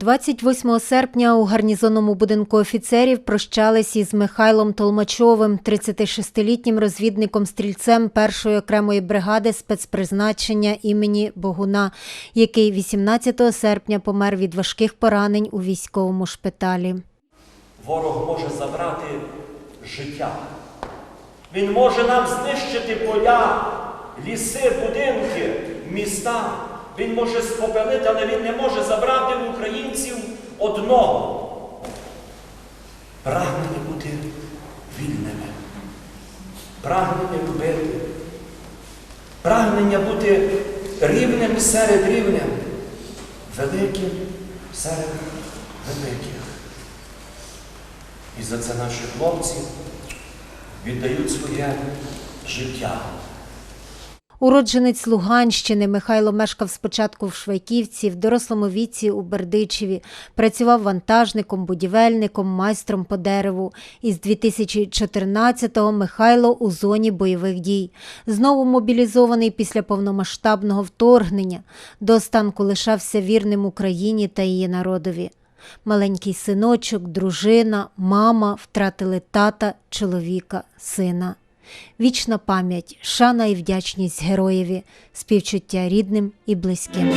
28 серпня у гарнізонному будинку офіцерів прощались із Михайлом Толмачовим, 36-літнім розвідником-стрільцем першої окремої бригади спецпризначення імені Богуна, який 18 серпня помер від важких поранень у військовому шпиталі. Ворог може забрати життя. Він може нам знищити поля, ліси, будинки, міста. Він може спопелити, але він не може забрати в українців одного. Прагнення бути вільними, прагнення любити, прагнення бути рівним серед рівним, великим серед великих. І за це наші хлопці віддають своє життя. Уродженець Луганщини Михайло мешкав спочатку в Швайківці, в дорослому віці у Бердичеві, працював вантажником, будівельником, майстром по дереву. Із 2014-го Михайло у зоні бойових дій. Знову мобілізований після повномасштабного вторгнення. До останку лишався вірним Україні та її народові. Маленький синочок, дружина, мама втратили тата, чоловіка, сина. Вічна пам'ять, шана і вдячність героєві, співчуття рідним і близьким.